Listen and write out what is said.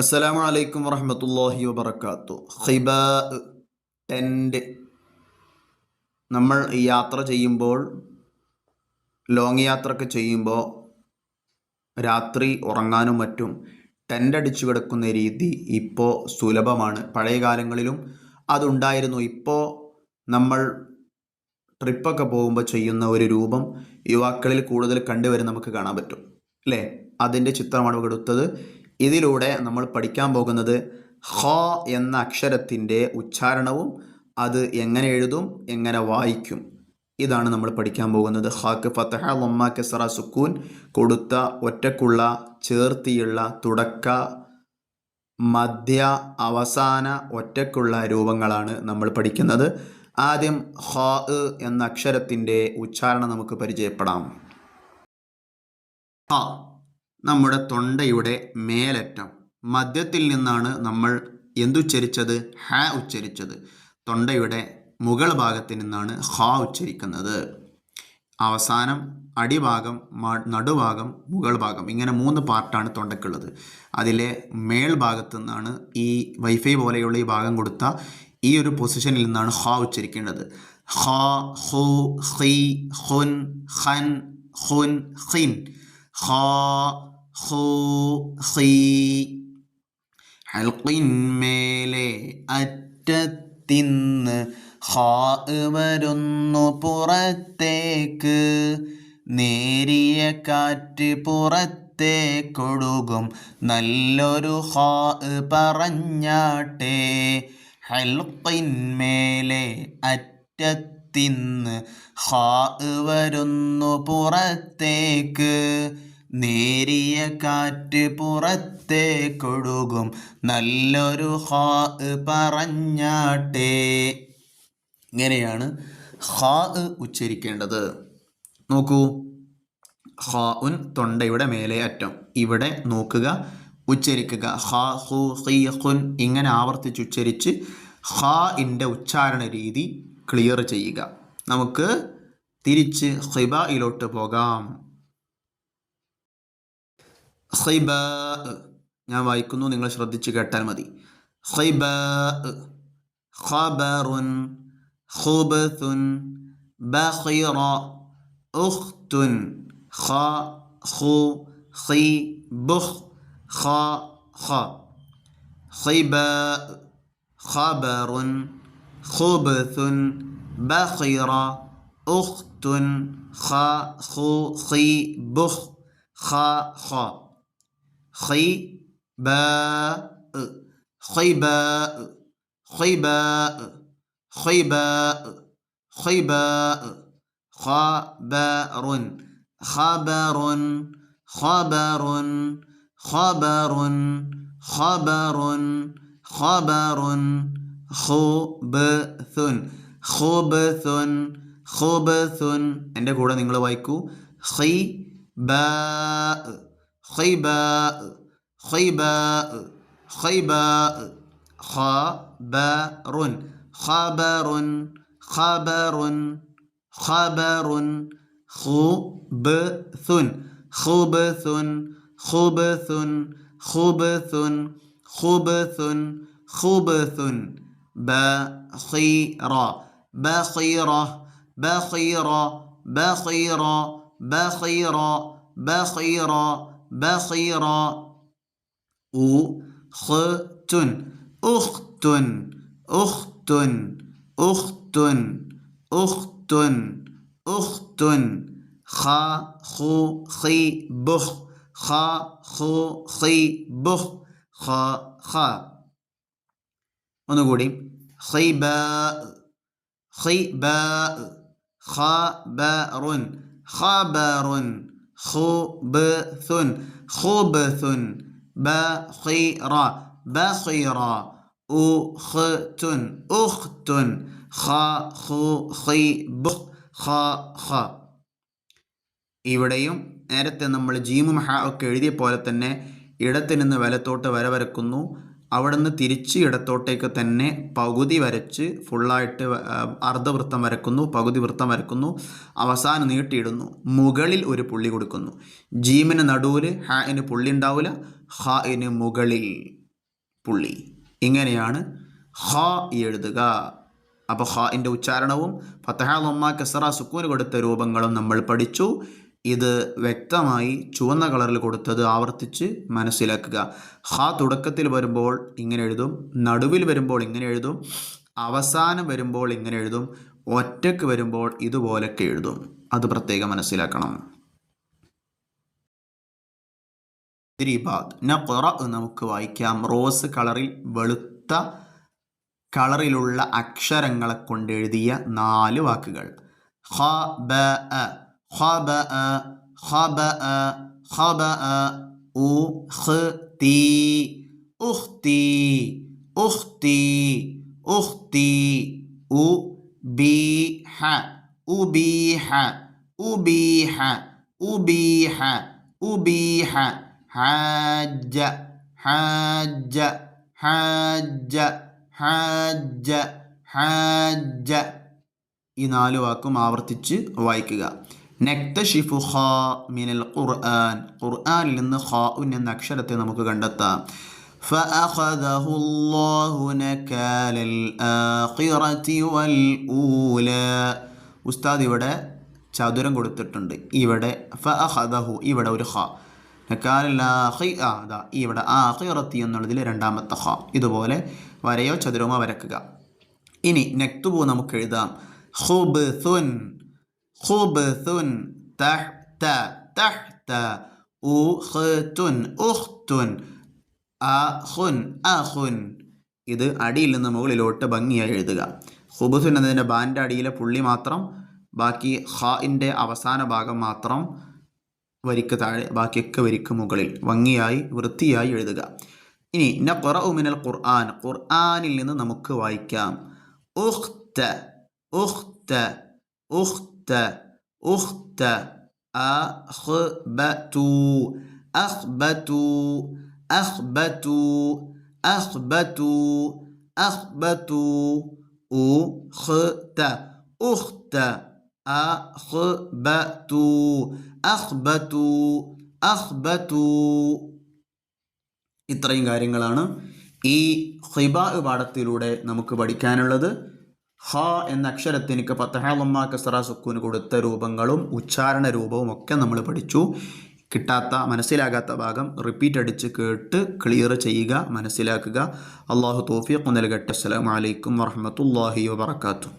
അസ്സലാമു അലൈക്കും വറഹമത്തല്ലാഹി വബർക്കാത്തു ഹിബ ടെന്റ് നമ്മൾ യാത്ര ചെയ്യുമ്പോൾ ലോങ് യാത്രയൊക്കെ ചെയ്യുമ്പോൾ രാത്രി ഉറങ്ങാനും മറ്റും ടെന്റ് അടിച്ചു കിടക്കുന്ന രീതി ഇപ്പോൾ സുലഭമാണ്. പഴയ കാലങ്ങളിലും അതുണ്ടായിരുന്നു. ഇപ്പോൾ നമ്മൾ ട്രിപ്പൊക്കെ പോകുമ്പോൾ ചെയ്യുന്ന ഒരു രൂപം യുവാക്കളിൽ കൂടുതൽ കണ്ടുവരും നമുക്ക് കാണാൻ പറ്റും. അല്ലേ? അതിന്റെ ചിത്രമാണ് എടുത്തത്. ഇതിലൂടെ നമ്മൾ പഠിക്കാൻ പോകുന്നത് ഹ എന്ന അക്ഷരത്തിന്റെ ഉച്ചാരണവും അത് എങ്ങനെ എഴുതും എങ്ങനെ വായിക്കും. ഇതാണ് നമ്മൾ പഠിക്കാൻ പോകുന്നത്. ഹാക്ക് ഫത്തഹ ലൊമ്മ കെസറ സുക്കൂൻ. കൊടുത്ത ഒറ്റക്കുള്ള ചേർത്തിയുള്ള തുടക്ക മധ്യ അവസാന ഒറ്റക്കുള്ള രൂപങ്ങളാണ് നമ്മൾ പഠിക്കുന്നത്. ആദ്യം ഹ എന്ന അക്ഷരത്തിന്റെ ഉച്ചാരണം നമുക്ക് പരിചയപ്പെടാം. ഹ നമ്മുടെ തൊണ്ടയുടെ മേലറ്റം. മധ്യത്തിൽ നിന്നാണ് നമ്മൾ എന്തുച്ചരിച്ചത് ഹ ഉച്ചരിച്ചത്. തൊണ്ടയുടെ മുകൾ ഭാഗത്തു നിന്നാണ് ഹ ഉച്ചരിക്കുന്നത്. അവസാനം അടിഭാഗം നടുഭാഗം മുകൾ ഭാഗം ഇങ്ങനെ മൂന്ന് പാർട്ടാണ് തൊണ്ടയ്ക്കുള്ളത്. അതിലെ മേൽഭാഗത്തു നിന്നാണ് ഈ വൈഫൈ പോലെയുള്ള ഈ ഭാഗം കൊടുത്ത ഈ ഒരു പൊസിഷനിൽ നിന്നാണ് ഹ ഉച്ചരിക്കേണ്ടത്. ഹ ഹു ഹി ഹുൻ ഹൻ ഹുൻ ഹിൻ ഹി ഹൽക്കിന്മേലെ അറ്റത്തിന്ന് ഹാ വരുന്നു പുറത്തേക്ക്. നേരിയ കാറ്റ് പുറത്തേക്കൊടുകും. നല്ലൊരു ഹാ പറഞ്ഞാട്ടെ. ഹൽക്കിന്മേലെ അറ്റത്തിന്ന് ഹാ വരുന്നു പുറത്തേക്ക്. നേരിയ കാറ്റ് പുറത്തേക്കൊടുകും നല്ലൊരു ഹാ പറഞ്ഞാട്ടെ. ഇങ്ങനെയാണ് ഹാ ഉച്ചരിക്കേണ്ടത്. നോക്കൂ. ഹാ ഉൻ തൊണ്ടയുടെ മേലെ അറ്റം. ഇവിടെ നോക്കുക ഉച്ചരിക്കുക. ഹാ ഹു ഹി ഹുൻ ഇങ്ങനെ ആവർത്തിച്ച് ഉച്ചരിച്ച് ഹാ ഇന്റെ ഉച്ചാരണ രീതി ക്ലിയർ ചെയ്യുക. നമുക്ക് തിരിച്ച് ഹിബയിലോട്ട് പോകാം. ഖൈബ ഞാൻ വായിക്കുന്നു നിങ്ങൾ ശ്രദ്ധിച്ച് കേട്ടാൽ മതി ഖൈബ ഖബറുൻ ഖുബത്തുൻ ബഖിറ ഉഖ്തുൻ ഖ ഖു ഖി ബുഖ് ഖ ഖ ഖൈബ ഖബറുൻ ഖുബത്തുൻ ബഖിറ ഉഖ്തുൻ ഖ ഖു ഖി ബുഖ് ഖ ഖ خبر خبر خبر خبر خبر خبر خبث خبث خبث എൻ്റെ കൂടെ നിങ്ങൾ വായിക്കൂ ഖൈ ബാ خيباء خيباء خيباء خبر خبر خبر خبر خبث خبث خبث خبث خبث خبث بخيرا بخيرة بخيرة بخيرة بخيرة بخيرة بخيرا أخت أخت أخت أخت أخت أخت خا خو خي بخ خا خو خي بخ خا خا ഒന്നുകൂടി خيباء خيباء خبر خبر خبث خبث بخير بخير أخت أخت خ خو خي بخ خ خ ഇവിടെയും നേരത്തെ നമ്മൾ ജീമും ഹ ഒക്കെ എഴുതിയ പോലെ തന്നെ ഇടത്ത് നിന്ന് വലത്തോട്ട് വര വരക്കുന്നു അവിടെ നിന്ന് തിരിച്ച് ഇടത്തോട്ടേക്ക് തന്നെ പകുതി വരച്ച് ഫുള്ളായിട്ട് അർദ്ധവൃത്തം വരക്കുന്നു പകുതി വൃത്തം വരക്കുന്നു അവസാനം നീട്ടിയിടുന്നു. മുകളിൽ ഒരു പുള്ളി കൊടുക്കുന്നു. ജീമിന് നടുവിൽ ഹാഇന് പുള്ളി ഉണ്ടാവില്ല. ഹാഇന് മുകളിൽ പുള്ളി. ഇങ്ങനെയാണ് ഹ എഴുതുക. അപ്പോൾ ഹാഇന്റെ ഉച്ചാരണവും ഫത്തഹ ലൊമ്മ കസറ സുക്കൂന് കൊടുത്ത രൂപങ്ങളും നമ്മൾ പഠിച്ചു. ഇത് വ്യക്തമായി ചുവന്ന കളറിൽ കൊടുത്തത് ആവർത്തിച്ച് മനസ്സിലാക്കുക. ഹ തുടക്കത്തിൽ വരുമ്പോൾ ഇങ്ങനെ എഴുതും നടുവിൽ വരുമ്പോൾ ഇങ്ങനെ എഴുതും അവസാനം വരുമ്പോൾ ഇങ്ങനെ എഴുതും ഒറ്റയ്ക്ക് വരുമ്പോൾ ഇതുപോലൊക്കെ എഴുതും. അത് പ്രത്യേകം മനസ്സിലാക്കണം. നമുക്ക് വായിക്കാം. റോസ് കളറിൽ വെളുത്ത കളറിലുള്ള അക്ഷരങ്ങളെ കൊണ്ട് എഴുതിയ നാല് വാക്കുകൾ. ഖ ബ അ ഖ ബ അ ഖ ബ അ ഖ ബ അ ഉ ഖ് തീ ഉഖ്തി ഉഖ്തി ഉഖ്തി ഉ ബി ഹ ഉബീഹ ഉബീഹ ഉബീഹ ഉബീഹ حاج حاج حاج حاج حاج ഈ നാല് വാക്കും ആവർത്തിച്ച് വായിക്കുക നക്തഷിഫു ഖാ മിനൽ ഖുർആൻ ഖുർആനിൽ നിന്ന് ഖാഉൻ എന്ന അക്ഷരത്തെ നമുക്ക് കണ്ടെത്താം فأخذه الله نكال الآخرة والأولى ഉസ്താദ് ഇവിടെ ചതുരം കൊടുത്തിട്ടുണ്ട് ഇവിടെ ഫഅഖദഹു ഇവിടെ ഒരു ഖ നക്കാലാഹി ആ അതാ ഇവിടെ ആഹിറത്തി എന്നുള്ളതിൽ രണ്ടാമത്തെ ഹ ഇതുപോലെ വരയോ ചതുരമോ വരക്കുക ഇനി നെക്തുബു നമുക്ക് എഴുതാം ഹുബ് സുൻ تحت تحت ഉഖ്തുൻ ഉഖ്തുൻ അഖുൻ അഖുൻ ഇത് അടിയിൽ നിന്ന് മുകളിലോട്ട് ഭംഗിയായി എഴുതുക. ഹുബുസുൻ എന്നതിന്റെ ബാന്റെ അടിയിലെ പുള്ളി മാത്രം ബാക്കി ഹാഇന്റെ അവസാന ഭാഗം മാത്രം വരിക്ക് താഴെ ബാക്കിയൊക്കെ വരിക്ക് മുകളിൽ ഭംഗിയായി വൃത്തിയായി എഴുതുക. ഇനി നഖറ മിനൽ ഖുർആൻ ഖുർആനിൽ നിന്ന് നമുക്ക് വായിക്കാം. ഉഖ്ത ഉഖ്ത ഉഖ്ത. ഉഖ്ത أخبت أخبت أخبت أخبت أخبت أخت أخت أخبت أخبت أخبت ഇത്രയും കാര്യങ്ങളാണ് ഈ ഹിബാ പാഠത്തിലൂടെ നമുക്ക് പഠിക്കാനുള്ളത് ഹ എന്ന അക്ഷരത്തിനിക്ക് പത്തഹാളമ്മ കസറ സുക്കൂന് കൊടുത്ത രൂപങ്ങളും ഉച്ചാരണ രൂപവും ഒക്കെ നമ്മൾ പഠിച്ചു. കിട്ടാത്ത മനസ്സിലാകാത്ത ഭാഗം റിപ്പീറ്റ് അടിച്ച് കേട്ട് ക്ലിയർ ചെയ്യുക മനസ്സിലാക്കുക. അള്ളാഹു തോഫിയൊക്കെ നൽകട്ടെ. അസ്സലാമു അലൈക്കും വറഹമത്തല്ലാഹി വബർക്കാത്തു